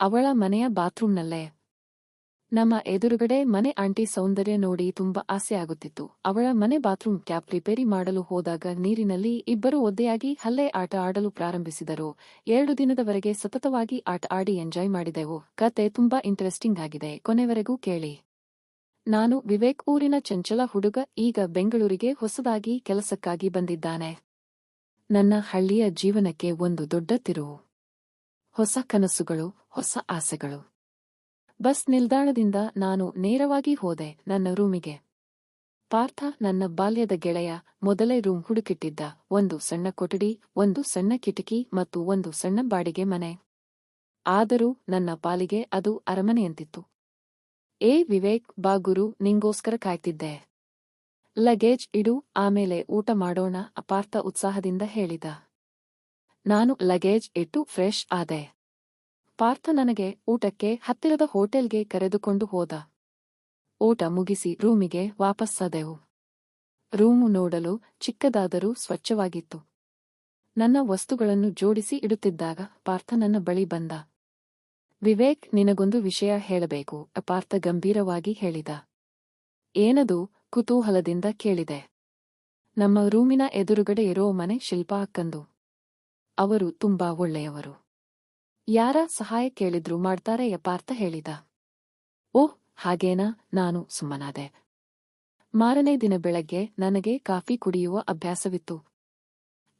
ಅವಳ ಮನೆಯ ಬಾತ್ರೂಮ್ನಲ್ಲೇ. ನಮ್ಮ ಎದುರುಗಡೆ ಮನೆ ಆಂಟಿ ಸೌಂದರ್ಯ ನೋಡಿ ತುಂಬಾ ಆಸೆ ಆಗುತ್ತಿತ್ತು. ಅವಳ ಮನೆ ಬಾತ್ರೂಮ್ ಕ್ಯಾಪ್ ರಿಪೇರಿ ಮಾಡಲು ಹೋದಾಗ ನೀರಿನಲ್ಲಿ ಇಬ್ಬರು ಒದ್ದೆಯಾಗಿ ಹಲ್ಲೆ ಆಟ ಆಡಲು ಪ್ರಾರಂಭಿಸಿದರು. ಎರಡು ದಿನದವರೆಗೆ ಸತತವಾಗಿ ಆಟ ಆಡಿ ಎಂಜಾಯ್ ಮಾಡಿದೆವು. ಕತೆ ತುಂಬಾ ಇಂಟ್ರೆಸ್ಟಿಂಗ್ ಆಗಿದೆ. ಕೊನೆವರೆಗೂ ಕೇಳಿ. ನಾನು ವಿವೇಕ್ ಊರಿನ ಚಂಚಲ ಹುಡುಗ, ಈಗ ಬೆಂಗಳೂರಿಗೆ ಹೊಸದಾಗಿ ಕೆಲಸಕ್ಕಾಗಿ ಬಂದಿದ್ದಾನೆ. ನನ್ನ ಹಳ್ಳಿಯ ಜೀವನಕ್ಕೆ ಒಂದು ದೊಡ್ಡ ತಿರುವು. ಹೊಸ ಕನಸುಗಳು, ಹೊಸ ಆಸೆಗಳು. ಬಸ್ ನಿಲ್ದಾಣದಿಂದ ನಾನು ನೇರವಾಗಿ ಹೋದೆ ನನ್ನ ರೂಮಿಗೆ. ಪಾರ್ಥ ನನ್ನ ಬಾಲ್ಯದ ಗೆಳೆಯ, ಮೊದಲೇ ರೂಮ್ ಹುಡುಕಿಟ್ಟಿದ್ದ, ಒಂದು ಸಣ್ಣ ಕೊಠಡಿ, ಒಂದು ಸಣ್ಣ ಕಿಟಕಿ ಮತ್ತು ಒಂದು ಸಣ್ಣ ಬಾಡಿಗೆ ಮನೆ. ಆದರೂ ನನ್ನ ಪಾಲಿಗೆ ಅದು ಅರಮನೆಯಂತಿತ್ತು. ಏ ವಿವೇಕ್ ಬಾ ಗುರು, ನಿಂಗೋಸ್ಕರ ಕಾಯ್ತಿದ್ದೆ. ಲಗೇಜ್ ಇಡು, ಆಮೇಲೆ ಊಟ ಮಾಡೋಣ ಅಪಾರ್ಥ ಉತ್ಸಾಹದಿಂದ ಹೇಳಿದ. ನಾನು ಲಗೇಜ್ ಇಟ್ಟು ಫ್ರೆಶ್ ಆದೆ. ಪಾರ್ಥ ನನಗೆ ಊಟಕ್ಕೆ ಹತ್ತಿರದ ಹೋಟೆಲ್ಗೆ ಕರೆದುಕೊಂಡು ಹೋದ. ಊಟ ಮುಗಿಸಿ ರೂಮಿಗೆ ವಾಪಸ್ಸಾದೆವು ರೂಮು ನೋಡಲು ಚಿಕ್ಕದಾದರೂ ಸ್ವಚ್ಛವಾಗಿತ್ತು. ನನ್ನ ವಸ್ತುಗಳನ್ನು ಜೋಡಿಸಿ ಇಡುತ್ತಿದ್ದಾಗ ಪಾರ್ಥ ನನ್ನ ಬಳಿ ಬಂದ. ವಿವೇಕ್, ನಿನಗೊಂದು ವಿಷಯ ಹೇಳಬೇಕು, ಪಾರ್ಥ ಗಂಭೀರವಾಗಿ ಹೇಳಿದ. ಏನದು? ಕುತೂಹಲದಿಂದ ಕೇಳಿದೆ. ನಮ್ಮ ರೂಮಿನ ಎದುರುಗಡೆ ಇರೋ ಮನೆ ಶಿಲ್ಪಾ ಅಕ್ಕಂದು. ಅವರು ತುಂಬಾ ಒಳ್ಳೆಯವರು. ಯಾರ ಸಹಾಯ ಕೇಳಿದ್ರೂ ಮಾಡ್ತಾರೆ ಯಪಾರ್ಥ ಹೇಳಿದ. ಓಹ್, ಹಾಗೇನಾ? ನಾನು ಸುಮ್ಮನಾದೆ. ಮಾರನೇ ದಿನ ಬೆಳಗ್ಗೆ ನನಗೆ ಕಾಫಿ ಕುಡಿಯುವ ಅಭ್ಯಾಸವಿತ್ತು.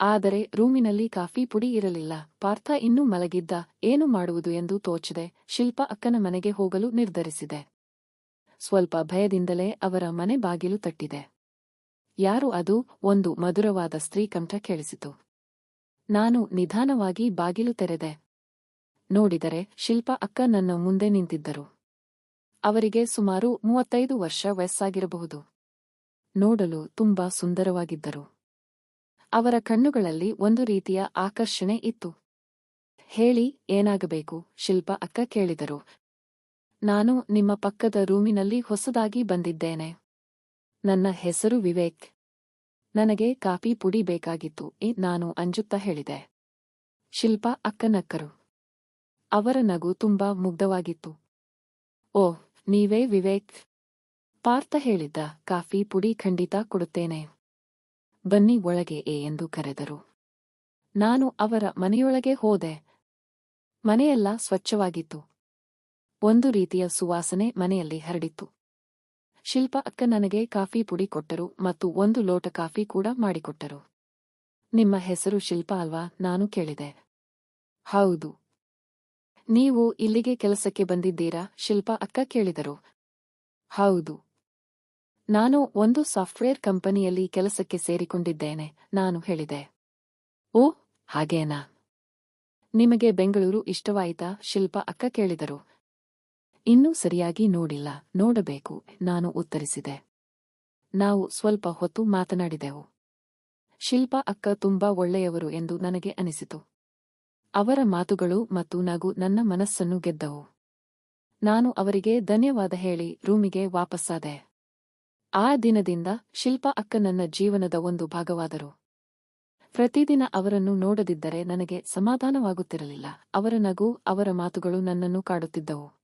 ಆದರೆ ರೂಮಿನಲ್ಲಿ ಕಾಫಿ ಪುಡಿ ಇರಲಿಲ್ಲ. ಪಾರ್ಥ ಇನ್ನೂ ಮಲಗಿದ್ದ. ಏನು ಮಾಡುವುದು ಎಂದು ತೋಚದೆ. ಶಿಲ್ಪ ಅಕ್ಕನ ಮನೆಗೆ ಹೋಗಲು ನಿರ್ಧರಿಸಿದೆ. ಸ್ವಲ್ಪ ಭಯದಿಂದಲೇ ಅವರ ಮನೆ ಬಾಗಿಲು ತಟ್ಟಿದೆ. ಯಾರು ಅದು? ಒಂದು ಮಧುರವಾದ ಸ್ತ್ರೀ ಕಂಠ ಕೇಳಿಸಿತು. ನಾನು ನಿಧಾನವಾಗಿ ಬಾಗಿಲು ತೆರೆದೆ. ನೋಡಿದರೆ ಶಿಲ್ಪ ಅಕ್ಕ ನನ್ನ ಮುಂದೆ ನಿಂತಿದ್ದರು. ಅವರಿಗೆ ಸುಮಾರು ಮೂವತ್ತೈದು ವರ್ಷ ವಯಸ್ಸಾಗಿರಬಹುದು. ನೋಡಲು ತುಂಬಾ ಸುಂದರವಾಗಿದ್ದರು. ಅವರ ಕಣ್ಣುಗಳಲ್ಲಿ ಒಂದು ರೀತಿಯ ಆಕರ್ಷಣೆ ಇತ್ತು. ಹೇಳಿ, ಏನಾಗಬೇಕು? ಶಿಲ್ಪ ಅಕ್ಕ ಕೇಳಿದರು. ನಾನು ನಿಮ್ಮ ಪಕ್ಕದ ರೂಮಿನಲ್ಲಿ ಹೊಸದಾಗಿ ಬಂದಿದ್ದೇನೆ. ನನ್ನ ಹೆಸರು ವಿವೇಕ್. ನನಗೆ ಕಾಫಿ ಪುಡಿ ಬೇಕಾಗಿತ್ತು, ನಾನು ಅಂಜುತ್ತಾ ಹೇಳಿದೆ. ಶಿಲ್ಪ ಅಕ್ಕನಕ್ಕರು ಅವರ ನಗು ತುಂಬಾ ಮುಗ್ಧವಾಗಿತ್ತು. ಓ, ನೀವೇ ವಿವೇಕ್. ಪಾರ್ಥ ಹೇಳಿದ್ದ ಕಾಫಿ ಪುಡಿ ಖಂಡಿತ ಕೊಡುತ್ತೇನೆ. ಬನ್ನಿ ಒಳಗೆ ಏ ಎಂದು ಕರೆದರು. ನಾನು ಅವರ ಮನೆಯೊಳಗೆ ಹೋದೆ. ಮನೆಯೆಲ್ಲ ಸ್ವಚ್ಛವಾಗಿತ್ತು. ಒಂದು ರೀತಿಯ ಸುವಾಸನೆ ಮನೆಯಲ್ಲಿ ಹರಡಿತ್ತು. ಶಿಲ್ಪ ಅಕ್ಕ ನನಗೆ ಕಾಫಿ ಪುಡಿ ಕೊಟ್ಟರು ಮತ್ತು ಒಂದು ಲೋಟ ಕಾಫಿ ಕೂಡ ಮಾಡಿಕೊಟ್ಟರು. ನಿಮ್ಮ ಹೆಸರು ಶಿಲ್ಪ ಅಲ್ವಾ? ನಾನು ಕೇಳಿದೆ. ಹೌದು. ನೀವು ಇಲ್ಲಿಗೆ ಕೆಲಸಕ್ಕೆ ಬಂದಿದ್ದೀರಾ? ಶಿಲ್ಪಾ ಅಕ್ಕ ಕೇಳಿದರು. ಹೌದು. ನಾನು ಒಂದು ಸಾಫ್ಟ್ವೇರ್ ಕಂಪನಿಯಲ್ಲಿ ಕೆಲಸಕ್ಕೆ ಸೇರಿಕೊಂಡಿದ್ದೇನೆ, ನಾನು ಹೇಳಿದೆ. ಓ, ಹಾಗೇನಾ? ನಿಮಗೆ ಬೆಂಗಳೂರು ಇಷ್ಟವಾಯಿತಾ? ಶಿಲ್ಪಾ ಅಕ್ಕ ಕೇಳಿದರು. ಇನ್ನೂ ಸರಿಯಾಗಿ ನೋಡಿಲ್ಲ. ನೋಡಬೇಕು, ನಾನು ಉತ್ತರಿಸಿದೆ. ನಾವು ಸ್ವಲ್ಪ ಹೊತ್ತು ಮಾತನಾಡಿದೆವು. ಶಿಲ್ಪಾ ಅಕ್ಕ ತುಂಬಾ ಒಳ್ಳೆಯವರು ಎಂದು ನನಗೆ ಅನಿಸಿತು. ಅವರ ಮಾತುಗಳು ಮತ್ತು ನಗು ನನ್ನ ಮನಸ್ಸನ್ನು ಗೆದ್ದವು. ನಾನು ಅವರಿಗೆ ಧನ್ಯವಾದ ಹೇಳಿ ರೂಮಿಗೆ ವಾಪಸ್ಸಾದೆ. ಆ ದಿನದಿಂದ ಶಿಲ್ಪ ಅಕ್ಕ ನನ್ನ ಜೀವನದ ಒಂದು ಭಾಗವಾದರು. ಪ್ರತಿದಿನ ಅವರನ್ನು ನೋಡದಿದ್ದರೆ ನನಗೆ ಸಮಾಧಾನವಾಗುತ್ತಿರಲಿಲ್ಲ. ಅವರ ನಗು, ಅವರ ಮಾತುಗಳು ನನ್ನನ್ನು ಕಾಡುತ್ತಿದ್ದವು.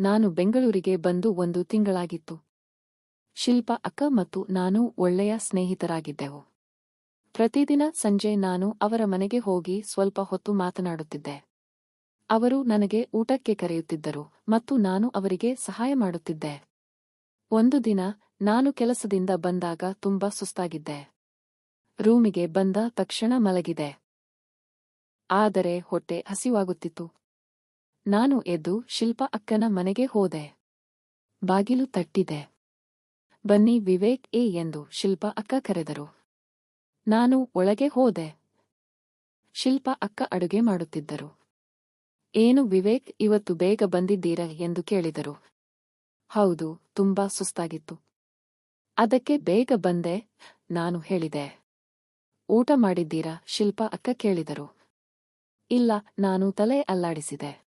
ನಾನು ಬೆಂಗಳೂರಿಗೆ ಬಂದು ಒಂದು ತಿಂಗಳಾಗಿತ್ತು. ಶಿಲ್ಪ ಅಕ್ಕ ಮತ್ತು ನಾನು ಒಳ್ಳೆಯ ಸ್ನೇಹಿತರಾಗಿದ್ದೆವು. ಪ್ರತಿದಿನ ಸಂಜೆ ನಾನು ಅವರ ಮನೆಗೆ ಹೋಗಿ ಸ್ವಲ್ಪ ಹೊತ್ತು ಮಾತನಾಡುತ್ತಿದ್ದೆ. ಅವರು ನನಗೆ ಊಟಕ್ಕೆ ಕರೆಯುತ್ತಿದ್ದರು ಮತ್ತು ನಾನು ಅವರಿಗೆ ಸಹಾಯ ಮಾಡುತ್ತಿದ್ದೆ. ಒಂದು ದಿನ ನಾನು ಕೆಲಸದಿಂದ ಬಂದಾಗ ತುಂಬಾ ಸುಸ್ತಾಗಿದ್ದೆ. ರೂಮಿಗೆ ಬಂದ ತಕ್ಷಣ ಮಲಗಿದೆ. ಆದರೆ ಹೊಟ್ಟೆ ಹಸಿವಾಗುತ್ತಿತ್ತು. ನಾನು ಎದ್ದು ಶಿಲ್ಪ ಅಕ್ಕನ ಮನೆಗೆ ಹೋದೆ. ಬಾಗಿಲು ತಟ್ಟಿದೆ. ಬನ್ನಿ ವಿವೇಕ್ ಎ ಎಂದು ಶಿಲ್ಪ ಅಕ್ಕ ಕರೆದರು. ನಾನು ಒಳಗೆ ಹೋದೆ. ಶಿಲ್ಪ ಅಕ್ಕ ಅಡುಗೆ ಮಾಡುತ್ತಿದ್ದರು. ಏನು ವಿವೇಕ್, ಇವತ್ತು ಬೇಗ ಬಂದಿದ್ದೀರಾ ಎಂದು ಕೇಳಿದರು. ಹೌದು, ತುಂಬಾ ಸುಸ್ತಾಗಿತ್ತು. ಅದಕ್ಕೆ ಬೇಗ ಬಂದೆ, ನಾನು ಹೇಳಿದೆ. ಊಟ ಮಾಡಿದ್ದೀರಾ? ಶಿಲ್ಪ ಅಕ್ಕ ಕೇಳಿದರು. ಇಲ್ಲ, ನಾನು ತಲೆ ಅಲ್ಲಾಡಿಸಿದೆ.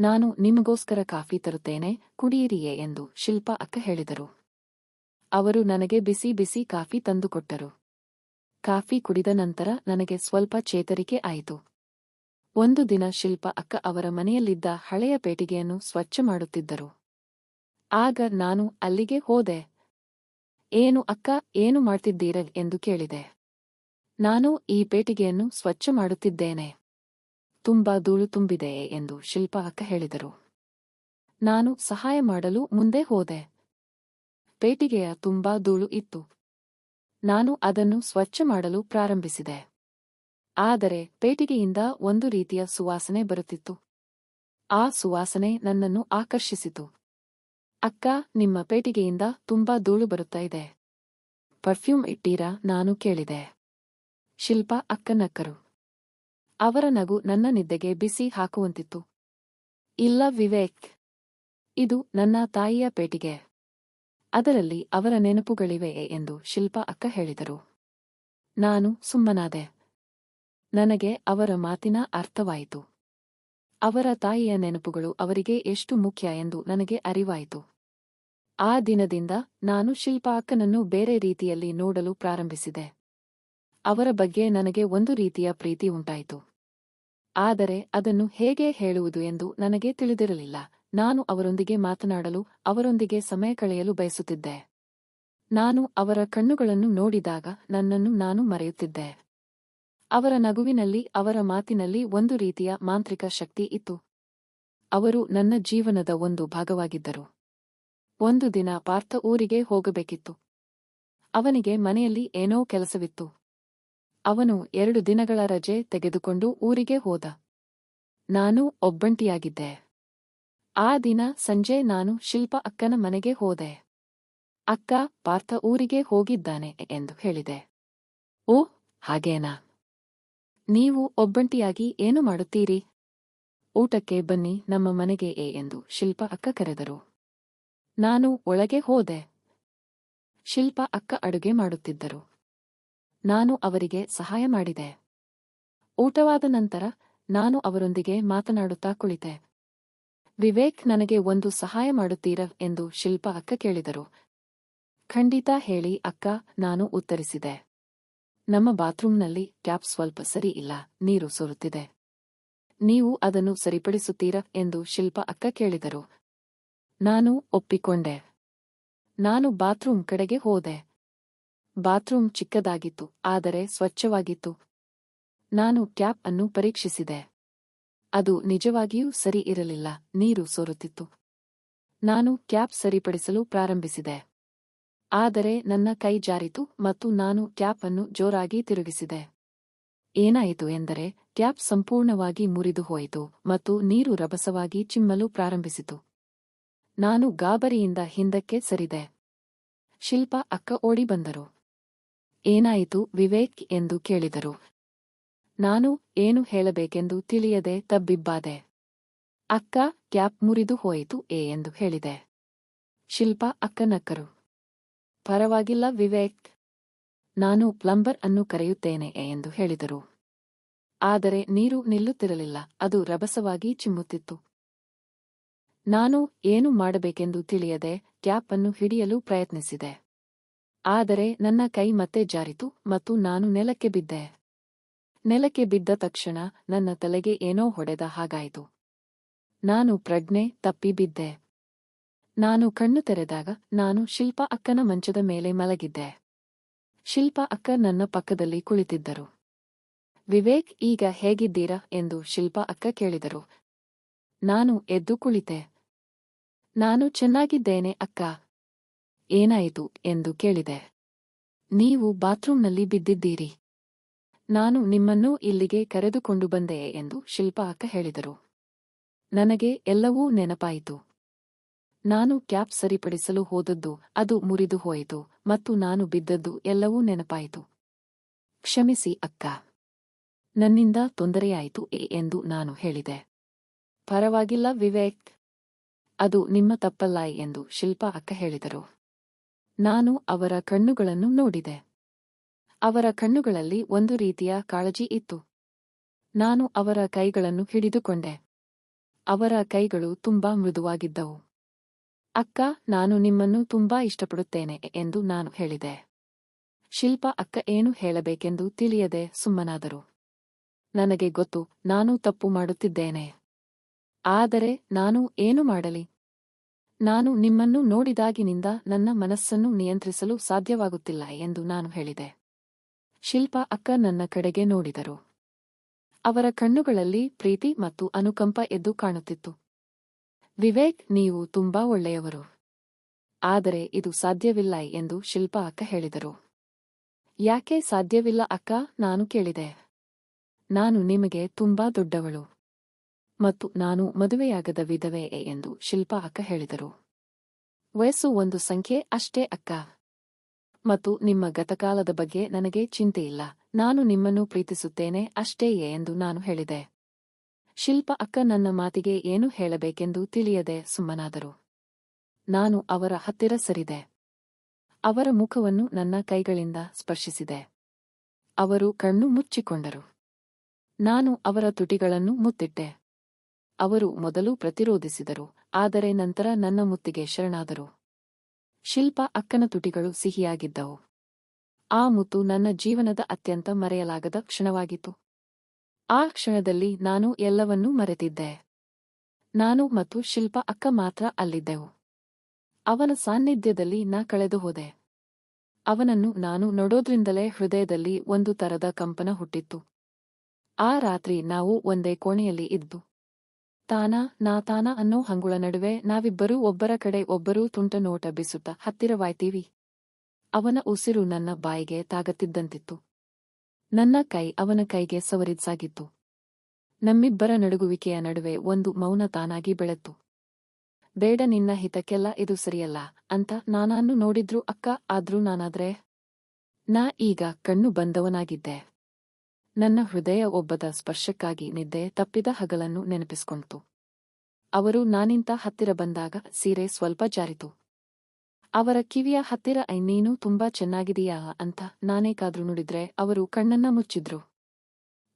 ನಾನು ನಿಮಗೋಸ್ಕರ ಕಾಫಿ ತರುತ್ತೇನೆ ಕುಡಿಯಿರಿಯೇ ಎಂದು ಶಿಲ್ಪ ಅಕ್ಕ ಹೇಳಿದರು. ಅವರು ನನಗೆ ಬಿಸಿ ಬಿಸಿ ಕಾಫಿ ತಂದುಕೊಟ್ಟರು ಕಾಫಿ ಕುಡಿದ ನಂತರ ನನಗೆ ಸ್ವಲ್ಪ ಚೇತರಿಕೆ ಆಯಿತು. ಒಂದು ದಿನ ಶಿಲ್ಪ ಅಕ್ಕ ಅವರ ಮನೆಯಲ್ಲಿದ್ದ ಹಳೆಯ ಪೇಟಿಗೆಯನ್ನು ಸ್ವಚ್ಛ ಮಾಡುತ್ತಿದ್ದರು. ಆಗ ನಾನು ಅಲ್ಲಿಗೆ ಹೋದೆ. ಏನು ಅಕ್ಕ, ಏನು ಮಾಡ್ತಿದ್ದೀರ? ಎಂದು ಕೇಳಿದೆ. ನಾನು ಈ ಪೇಟಿಗೆಯನ್ನು ಸ್ವಚ್ಛ ಮಾಡುತ್ತಿದ್ದೇನೆ. ತುಂಬಾ ಧೂಳು ತುಂಬಿದೆ ಎಂದು ಶಿಲ್ಪ ಅಕ್ಕ ಹೇಳಿದರು. ನಾನು ಸಹಾಯ ಮಾಡಲು ಮುಂದೆ ಹೋದೆ. ಪೇಟಿಗೆಯ ತುಂಬಾ ಧೂಳು ಇತ್ತು. ನಾನು ಅದನ್ನು ಸ್ವಚ್ಛ ಮಾಡಲು ಪ್ರಾರಂಭಿಸಿದೆ. ಆದರೆ ಪೇಟಿಗೆಯಿಂದ ಒಂದು ರೀತಿಯ ಸುವಾಸನೆ ಬರುತ್ತಿತ್ತು. ಆ ಸುವಾಸನೆ ನನ್ನನ್ನು ಆಕರ್ಷಿಸಿತು. ಅಕ್ಕ, ನಿಮ್ಮ ಪೇಟಿಗೆಯಿಂದ ತುಂಬಾ ಧೂಳು ಬರುತ್ತಾ ಇದೆ. ಪರ್ಫ್ಯೂಮ್ ಇಟ್ಟೀರಾ ನಾನು ಕೇಳಿದೆ. ಶಿಲ್ಪ ಅಕ್ಕನಕ್ಕರು. ಅವರ ನಗು ನನ್ನ ನಿದ್ದೆಗೆ ಬಿಸಿ ಹಾಕುವಂತಿತ್ತು. ಇಲ್ಲ ವಿವೇಕ್. ಇದು ನನ್ನ ತಾಯಿಯ ಪೇಟಿಗೆ. ಅದರಲ್ಲಿ ಅವರ ನೆನಪುಗಳಿವೆಯೇ ಎಂದು ಶಿಲ್ಪಾ ಅಕ್ಕ ಹೇಳಿದರು. ನಾನು ಸುಮ್ಮನಾದೆ. ನನಗೆ ಅವರ ಮಾತಿನ ಅರ್ಥವಾಯಿತು. ಅವರ ತಾಯಿಯ ನೆನಪುಗಳು ಅವರಿಗೆ ಎಷ್ಟು ಮುಖ್ಯ ಎಂದು ನನಗೆ ಅರಿವಾಯಿತು. ಆ ದಿನದಿಂದ ನಾನು ಶಿಲ್ಪಾ ಅಕ್ಕನನ್ನು ಬೇರೆ ರೀತಿಯಲ್ಲಿ ನೋಡಲು ಪ್ರಾರಂಭಿಸಿದೆ. ಅವರ ಬಗ್ಗೆ ನನಗೆ ಒಂದು ರೀತಿಯ ಪ್ರೀತಿ ಉಂಟಾಯಿತು. ಆದರೆ ಅದನ್ನು ಹೇಗೆ ಹೇಳುವುದು ಎಂದು ನನಗೆ ತಿಳಿದಿರಲಿಲ್ಲ. ನಾನು ಅವರೊಂದಿಗೆ ಮಾತನಾಡಲು, ಅವರೊಂದಿಗೆ ಸಮಯ ಕಳೆಯಲು ಬಯಸುತ್ತಿದ್ದೆ. ನಾನು ಅವರ ಕಣ್ಣುಗಳನ್ನು ನೋಡಿದಾಗ ನನ್ನನ್ನು ನಾನು ಮರೆಯುತ್ತಿದ್ದೆ. ಅವರ ನಗುವಿನಲ್ಲಿ, ಅವರ ಮಾತಿನಲ್ಲಿ ಒಂದು ರೀತಿಯ ಮಾಂತ್ರಿಕ ಶಕ್ತಿ ಇತ್ತು. ಅವರು ನನ್ನ ಜೀವನದ ಒಂದು ಭಾಗವಾಗಿದ್ದರು. ಒಂದು ದಿನ ಪಾರ್ಥ ಊರಿಗೆ ಹೋಗಬೇಕಿತ್ತು. ಅವನಿಗೆ ಮನೆಯಲ್ಲಿ ಏನೋ ಕೆಲಸವಿತ್ತು. ಅವನು ಎರಡು ದಿನಗಳ ರಜೆ ತೆಗೆದುಕೊಂಡು ಊರಿಗೆ ಹೋದ. ನಾನು ಒಬ್ಬಂಟಿಯಾಗಿದ್ದೆ. ಆ ದಿನ ಸಂಜೆ ನಾನು ಶಿಲ್ಪ ಅಕ್ಕನ ಮನೆಗೆ ಹೋದೆ. ಅಕ್ಕ ಪಾರ್ಥ ಊರಿಗೆ ಹೋಗಿದ್ದಾನೆ ಎಂದು ಹೇಳಿದೆ. ಓ, ಹಾಗೇನಾ? ನೀವು ಒಬ್ಬಂಟಿಯಾಗಿ ಏನು ಮಾಡುತ್ತೀರಿ? ಊಟಕ್ಕೆ ಬನ್ನಿ, ನಮ್ಮ ಮನೆಗೆ ಏ ಎಂದು ಶಿಲ್ಪ ಅಕ್ಕ ಕರೆದರು. ನಾನು ಒಳಗೆ ಹೋದೆ. ಶಿಲ್ಪ ಅಕ್ಕ ಅಡುಗೆ ಮಾಡುತ್ತಿದ್ದರು. ನಾನು ಅವರಿಗೆ ಸಹಾಯ ಮಾಡಿದೆ. ಊಟವಾದ ನಂತರ ನಾನು ಅವರೊಂದಿಗೆ ಮಾತನಾಡುತ್ತಾ ಕುಳಿತೆ. ವಿವೇಕ್, ನನಗೆ ಒಂದು ಸಹಾಯ ಮಾಡುತ್ತೀರ ಎಂದು ಶಿಲ್ಪ ಅಕ್ಕ ಕೇಳಿದರು. ಖಂಡಿತ ಹೇಳಿ ಅಕ್ಕ, ನಾನು ಉತ್ತರಿಸಿದೆ. ನಮ್ಮ ಬಾತ್ರೂಮ್ನಲ್ಲಿ ಟ್ಯಾಪ್ ಸ್ವಲ್ಪ ಸರಿ ಇಲ್ಲ, ನೀರು ಸೋರುತ್ತಿದೆ. ನೀವು ಅದನ್ನು ಸರಿಪಡಿಸುತ್ತೀರಾ ಎಂದು ಶಿಲ್ಪ ಅಕ್ಕ ಕೇಳಿದರು. ನಾನು ಒಪ್ಪಿಕೊಂಡೆ. ನಾನು ಬಾತ್ರೂಮ್ ಕಡೆಗೆ ಹೋದೆ. ಬಾತ್ರೂಮ್ ಚಿಕ್ಕದಾಗಿತ್ತು, ಆದರೆ ಸ್ವಚ್ಛವಾಗಿತ್ತು. ನಾನು ಟ್ಯಾಪ್ ಅನ್ನು ಪರೀಕ್ಷಿಸಿದೆ. ಅದು ನಿಜವಾಗಿಯೂ ಸರಿ ಇರಲಿಲ್ಲ, ನೀರು ಸೋರುತ್ತಿತ್ತು. ನಾನು ಕ್ಯಾಪ್ ಸರಿಪಡಿಸಲು ಪ್ರಾರಂಭಿಸಿದೆ. ಆದರೆ ನನ್ನ ಕೈ ಜಾರಿತು ಮತ್ತು ನಾನು ಕ್ಯಾಪ್ ಅನ್ನು ಜೋರಾಗಿ ತಿರುಗಿಸಿದೆ. ಏನಾಯಿತು ಎಂದರೆ ಕ್ಯಾಪ್ ಸಂಪೂರ್ಣವಾಗಿ ಮುರಿದು ಹೋಯಿತು ಮತ್ತು ನೀರು ರಭಸವಾಗಿ ಚಿಮ್ಮಲು ಪ್ರಾರಂಭಿಸಿತು. ನಾನು ಗಾಬರಿಯಿಂದ ಹಿಂದಕ್ಕೆ ಸರಿದೆ. ಶಿಲ್ಪ ಅಕ್ಕ ಓಡಿ ಬಂದರು. ಏನಾಯಿತು ವಿವೇಕ್ ಎಂದು ಕೇಳಿದರು. ನಾನು ಏನು ಹೇಳಬೇಕೆಂದು ತಿಳಿಯದೆ ತಬ್ಬಿಬ್ಬಾದೆ. ಅಕ್ಕ, ಕ್ಯಾಪ್ ಮುರಿದು ಹೋಯಿತು, ಏ ಎಂದು ಹೇಳಿದೆ. ಶಿಲ್ಪ ಅಕ್ಕನಕ್ಕರು. ಪರವಾಗಿಲ್ಲ ವಿವೇಕ್. ನಾನು ಪ್ಲಂಬರ್ ಅನ್ನು ಕರೆಯುತ್ತೇನೆ ಎಂದು ಹೇಳಿದರು. ಆದರೆ ನೀರು ನಿಲ್ಲುತ್ತಿರಲಿಲ್ಲ, ಅದು ರಭಸವಾಗಿ ಚಿಮ್ಮುತ್ತಿತ್ತು. ನಾನು ಏನು ಮಾಡಬೇಕೆಂದು ತಿಳಿಯದೆ ಕ್ಯಾಪ್ ಅನ್ನು ಹಿಡಿಯಲು ಪ್ರಯತ್ನಿಸಿದೆ. ಆದರೆ ನನ್ನ ಕೈ ಮತ್ತೆ ಜಾರಿತು, ಮತ್ತು ನಾನು ನೆಲಕ್ಕೆ ಬಿದ್ದೆ. ನೆಲಕ್ಕೆ ಬಿದ್ದ ತಕ್ಷಣ ನನ್ನ ತಲೆಗೆ ಏನೋ ಹೊಡೆದ ಹಾಗಾಯಿತು. ನಾನು ಪ್ರಜ್ಞೆ ತಪ್ಪಿ ಬಿದ್ದೆ. ನಾನು ಕಣ್ಣು ತೆರೆದಾಗ ನಾನು ಶಿಲ್ಪ ಅಕ್ಕನ ಮಂಚದ ಮೇಲೆ ಮಲಗಿದ್ದೆ. ಶಿಲ್ಪ ಅಕ್ಕ ನನ್ನ ಪಕ್ಕದಲ್ಲಿ ಕುಳಿತಿದ್ದರು. ವಿವೇಕ್, ಈಗ ಹೇಗಿದ್ದೀರಾ? ಎಂದು ಶಿಲ್ಪ ಅಕ್ಕ ಕೇಳಿದರು. ನಾನು ಎದ್ದು ಕುಳಿತೆ. ನಾನು ಚೆನ್ನಾಗಿದ್ದೇನೆ ಅಕ್ಕ. ಏನಾಯಿತು? ಎಂದು ಕೇಳಿದೆ. ನೀವು ಬಾತ್ರೂಮ್ನಲ್ಲಿ ಬಿದ್ದಿದ್ದೀರಿ. ನಾನು ನಿಮ್ಮನ್ನು ಇಲ್ಲಿಗೆ ಕರೆದುಕೊಂಡು ಬಂದೆ ಎಂದು ಶಿಲ್ಪಾ ಅಕ್ಕ ಹೇಳಿದರು. ನನಗೆ ಎಲ್ಲವೂ ನೆನಪಾಯಿತು. ನಾನು ಕ್ಯಾಪ್ ಸರಿಪಡಿಸಲು ಹೋದದ್ದು, ಅದು ಮುರಿದು ಹೋಯಿತು ಮತ್ತು ನಾನು ಬಿದ್ದದ್ದು ಎಲ್ಲವೂ ನೆನಪಾಯಿತು. ಕ್ಷಮಿಸಿ ಅಕ್ಕ. ನನ್ನಿಂದ ತೊಂದರೆಯಾಯಿತು ಏ ಎಂದು ನಾನು ಹೇಳಿದೆ. ಪರವಾಗಿಲ್ಲ ವಿವೇಕ್. ಅದು ನಿಮ್ಮ ತಪ್ಪಲ್ಲ ಎಂದು ಶಿಲ್ಪಾ ಅಕ್ಕ ಹೇಳಿದರು. ನಾನು ಅವರ ಕಣ್ಣುಗಳನ್ನು ನೋಡಿದೆ. ಅವರ ಕಣ್ಣುಗಳಲ್ಲಿ ಒಂದು ರೀತಿಯ ಕಾಳಜಿ ಇತ್ತು. ನಾನು ಅವರ ಕೈಗಳನ್ನು ಹಿಡಿದುಕೊಂಡೆ. ಅವರ ಕೈಗಳು ತುಂಬಾ ಮೃದುವಾಗಿದ್ದವು. ಅಕ್ಕ, ನಾನು ನಿಮ್ಮನ್ನು ತುಂಬಾ ಇಷ್ಟಪಡುತ್ತೇನೆ ಎಂದು ನಾನು ಹೇಳಿದೆ. ಶಿಲ್ಪ ಅಕ್ಕ ಏನು ಹೇಳಬೇಕೆಂದು ತಿಳಿಯದೆ ಸುಮ್ಮನಾದರು. ನನಗೆ ಗೊತ್ತು, ನಾನು ತಪ್ಪು ಮಾಡುತ್ತಿದ್ದೇನೆ. ಆದರೆ ನಾನು ಏನು ಮಾಡಲಿ? ನಾನು ನಿಮ್ಮನ್ನು ನೋಡಿದಾಗಿನಿಂದ ನನ್ನ ಮನಸ್ಸನ್ನು ನಿಯಂತ್ರಿಸಲು ಸಾಧ್ಯವಾಗುತ್ತಿಲ್ಲ ಎಂದು ನಾನು ಹೇಳಿದೆ. ಶಿಲ್ಪ ಅಕ್ಕ ನನ್ನ ಕಡೆಗೆ ನೋಡಿದರು. ಅವರ ಕಣ್ಣುಗಳಲ್ಲಿ ಪ್ರೀತಿ ಮತ್ತು ಅನುಕಂಪ ಎದ್ದು ಕಾಣುತ್ತಿತ್ತು. ವಿವೇಕ್, ನೀವು ತುಂಬಾ ಒಳ್ಳೆಯವರು. ಆದರೆ ಇದು ಸಾಧ್ಯವಿಲ್ಲ ಎಂದು ಶಿಲ್ಪ ಅಕ್ಕ ಹೇಳಿದರು. ಯಾಕೆ ಸಾಧ್ಯವಿಲ್ಲ ಅಕ್ಕ? ನಾನು ಕೇಳಿದೆ. ನಾನು ನಿಮಗೆ ತುಂಬಾ ದೊಡ್ಡವಳು. ಮತ್ತು ನಾನು ಮದುವೆಯಾಗದ ವಿಧವೆ ಎಂದು ಶಿಲ್ಪ ಅಕ್ಕ ಹೇಳಿದರು. ವಯಸ್ಸು ಒಂದು ಸಂಖ್ಯೆ ಅಷ್ಟೇ ಅಕ್ಕ. ಮತ್ತು ನಿಮ್ಮ ಗತಕಾಲದ ಬಗ್ಗೆ ನನಗೆ ಚಿಂತೆಯಿಲ್ಲ ನಾನು ನಿಮ್ಮನ್ನು ಪ್ರೀತಿಸುತ್ತೇನೆ ಅಷ್ಟೇಯೇ ಎಂದು ನಾನು ಹೇಳಿದೆ. ಶಿಲ್ಪ ಅಕ್ಕ ನನ್ನ ಮಾತಿಗೆ ಏನು ಹೇಳಬೇಕೆಂದು ತಿಳಿಯದೆ ಸುಮ್ಮನಾದರು. ನಾನು ಅವರ ಹತ್ತಿರ ಸರಿದೆ. ಅವರ ಮುಖವನ್ನು ನನ್ನ ಕೈಗಳಿಂದ ಸ್ಪರ್ಶಿಸಿದೆ. ಅವರು ಕಣ್ಣು ಮುಚ್ಚಿಕೊಂಡರು. ನಾನು ಅವರ ತುಟಿಗಳನ್ನು ಮುತ್ತಿಟ್ಟೆ. ಅವರು ಮೊದಲು ಪ್ರತಿರೋಧಿಸಿದರು, ಆದರೆ ನಂತರ ನನ್ನ ಮುತ್ತಿಗೆ ಶರಣಾದರು. ಶಿಲ್ಪ ಅಕ್ಕನ ತುಟಿಗಳು ಸಿಹಿಯಾಗಿದ್ದವು. ಆ ಮುತ್ತು ನನ್ನ ಜೀವನದ ಅತ್ಯಂತ ಮರೆಯಲಾಗದ ಕ್ಷಣವಾಗಿತ್ತು. ಆ ಕ್ಷಣದಲ್ಲಿ ನಾನು ಎಲ್ಲವನ್ನೂ ಮರೆತಿದ್ದೆ. ನಾನು ಮತ್ತು ಶಿಲ್ಪ ಅಕ್ಕ ಮಾತ್ರ ಅಲ್ಲಿದ್ದೆವು. ಅವನ ಸಾನ್ನಿಧ್ಯದಲ್ಲಿ ನಾ ಕಳೆದು ಹೋದೆ. ಅವನನ್ನು ನಾನು ನೋಡೋದ್ರಿಂದಲೇ ಹೃದಯದಲ್ಲಿ ಒಂದು ತರದ ಕಂಪನ ಹುಟ್ಟಿತ್ತು. ಆ ರಾತ್ರಿ ನಾವು ಒಂದೇ ಕೋಣೆಯಲ್ಲಿ ಇದ್ದು ತಾನ, ನಾ ತಾನ ಅನ್ನೋ ಹಂಗುಳ ನಡುವೆ ನಾವಿಬ್ಬರೂ ಒಬ್ಬರ ಕಡೆ ಒಬ್ಬರೂ ತುಂಟ ನೋಟ ಬಿಸುತ್ತ ಹತ್ತಿರವಾಯ್ತೀವಿ. ಅವನ ಉಸಿರು ನನ್ನ ಬಾಯಿಗೆ ತಾಗತ್ತಿದ್ದಂತಿತ್ತು. ನನ್ನ ಕೈ ಅವನ ಕೈಗೆ ಸವರಿದ್ಸಾಗಿತ್ತು. ನಮ್ಮಿಬ್ಬರ ನಡುಗುವಿಕೆಯ ನಡುವೆ ಒಂದು ಮೌನ ತಾನಾಗಿ ಬೆಳೆತು ಬೇಡ, ನಿನ್ನ ಹಿತಕ್ಕೆಲ್ಲ ಇದು ಸರಿಯಲ್ಲ, ಅಂತ ನಾನನ್ನು ನೋಡಿದ್ರು ಅಕ್ಕ ಆದ್ರೂ ನಾನಾದ್ರೆ? ನಾ ಈಗ ಕಣ್ಣು ಬಂದವನಾಗಿದ್ದೆ. ನನ್ನ ಹೃದಯ ಒಬ್ಬದ ಸ್ಪರ್ಶಕ್ಕಾಗಿ ನಿದ್ದೆ ತಪ್ಪಿದ ಹಗಲನ್ನು ನೆನಪಿಸಿಕೊಂಡಿತು ಅವರು ನಾನಿಂತ ಹತ್ತಿರ ಬಂದಾಗ ಸೀರೆ ಸ್ವಲ್ಪ ಜಾರಿತು. ಅವರ ಕಿವಿಯ ಹತ್ತಿರ ಐ ನೀನು ತುಂಬಾ ಚೆನ್ನಾಗಿದೀಯಾ? ಅಂತ ನಾನೇಕಾದ್ರೂ ನುಡಿದ್ರೆ ಅವರು ಕಣ್ಣನ್ನ ಮುಚ್ಚಿದ್ರು.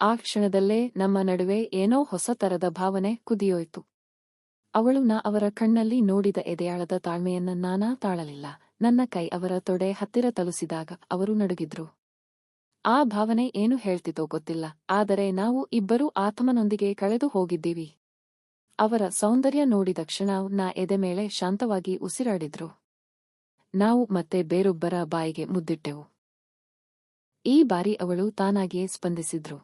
ಆ ಕ್ಷಣದಲ್ಲೇ ನಮ್ಮ ನಡುವೆ ಏನೋ ಹೊಸ ತರದ ಭಾವನೆ ಕುದಿಯೋಯ್ತು. ಅವಳು ನಾ ಅವರ ಕಣ್ಣಲ್ಲಿ ನೋಡಿದ ಎದೆಯಾಳದ ತಾಳ್ಮೆಯನ್ನ ನಾನಾ ತಾಳಲಿಲ್ಲ. ನನ್ನ ಕೈ ಅವರ ತೊಡೆ ಹತ್ತಿರ ತಲುಸಿದಾಗ ಅವರು ನಡುಗಿದ್ರು. ಆ ಭಾವನೆ ಏನು ಹೇಳ್ತಿತೋ ಗೊತ್ತಿಲ್ಲ, ಆದರೆ ನಾವು ಇಬ್ಬರೂ ಆತ್ಮನೊಂದಿಗೆ ಕಳೆದು ಹೋಗಿದ್ದೀವಿ. ಅವರ ಸೌಂದರ್ಯ ನೋಡಿದ ಕ್ಷಣ ನಾ ಎದೆ ಮೇಲೆ ಶಾಂತವಾಗಿ ಉಸಿರಾಡಿದ್ರು. ನಾವು ಮತ್ತೆ ಬೇರೊಬ್ಬರ ಬಾಯಿಗೆ ಮುದ್ದಿಟ್ಟೆವು. ಈ ಬಾರಿ ಅವಳು ತಾನಾಗಿಯೇ ಸ್ಪಂದಿಸಿದ್ರು.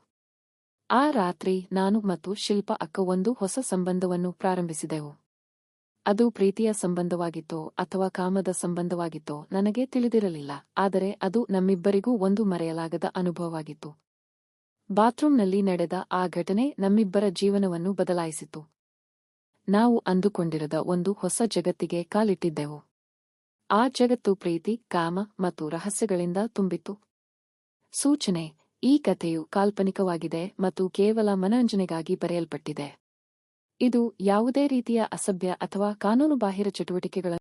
ಆ ರಾತ್ರಿ ನಾನು ಮತ್ತು ಶಿಲ್ಪ ಅಕ್ಕ ಒಂದು ಹೊಸ ಸಂಬಂಧವನ್ನು ಪ್ರಾರಂಭಿಸಿದೆವು. ಅದು ಪ್ರೀತಿಯ ಸಂಬಂಧವಾಗಿತ್ತೋ ಅಥವಾ ಕಾಮದ ಸಂಬಂಧವಾಗಿತ್ತೋ ನನಗೆ ತಿಳಿದಿರಲಿಲ್ಲ, ಆದರೆ ಅದು ನಮ್ಮಿಬ್ಬರಿಗೂ ಒಂದು ಮರೆಯಲಾಗದ ಅನುಭವವಾಗಿತ್ತು. ಬಾತ್ರೂಂನಲ್ಲಿ ನಡೆದ ಆ ಘಟನೆ ನಮ್ಮಿಬ್ಬರ ಜೀವನವನ್ನು ಬದಲಾಯಿಸಿತು. ನಾವು ಅಂದುಕೊಂಡಿರದ ಒಂದು ಹೊಸ ಜಗತ್ತಿಗೆ ಕಾಲಿಟ್ಟಿದ್ದೆವು. ಆ ಜಗತ್ತು ಪ್ರೀತಿ, ಕಾಮ ಮತ್ತು ರಹಸ್ಯಗಳಿಂದ ತುಂಬಿತ್ತು. ಸೂಚನೆ, ಈ ಕಥೆಯು ಕಾಲ್ಪನಿಕವಾಗಿದೆ ಮತ್ತು ಕೇವಲ ಮನರಂಜನೆಗಾಗಿ ಬರೆಯಲ್ಪಟ್ಟಿದೆ. ಇದು ಯಾವುದೇ ರೀತಿಯ ಅಸಭ್ಯ ಅಥವಾ ಕಾನೂನುಬಾಹಿರ ಚಟುವಟಿಕೆಗಳನ್ನು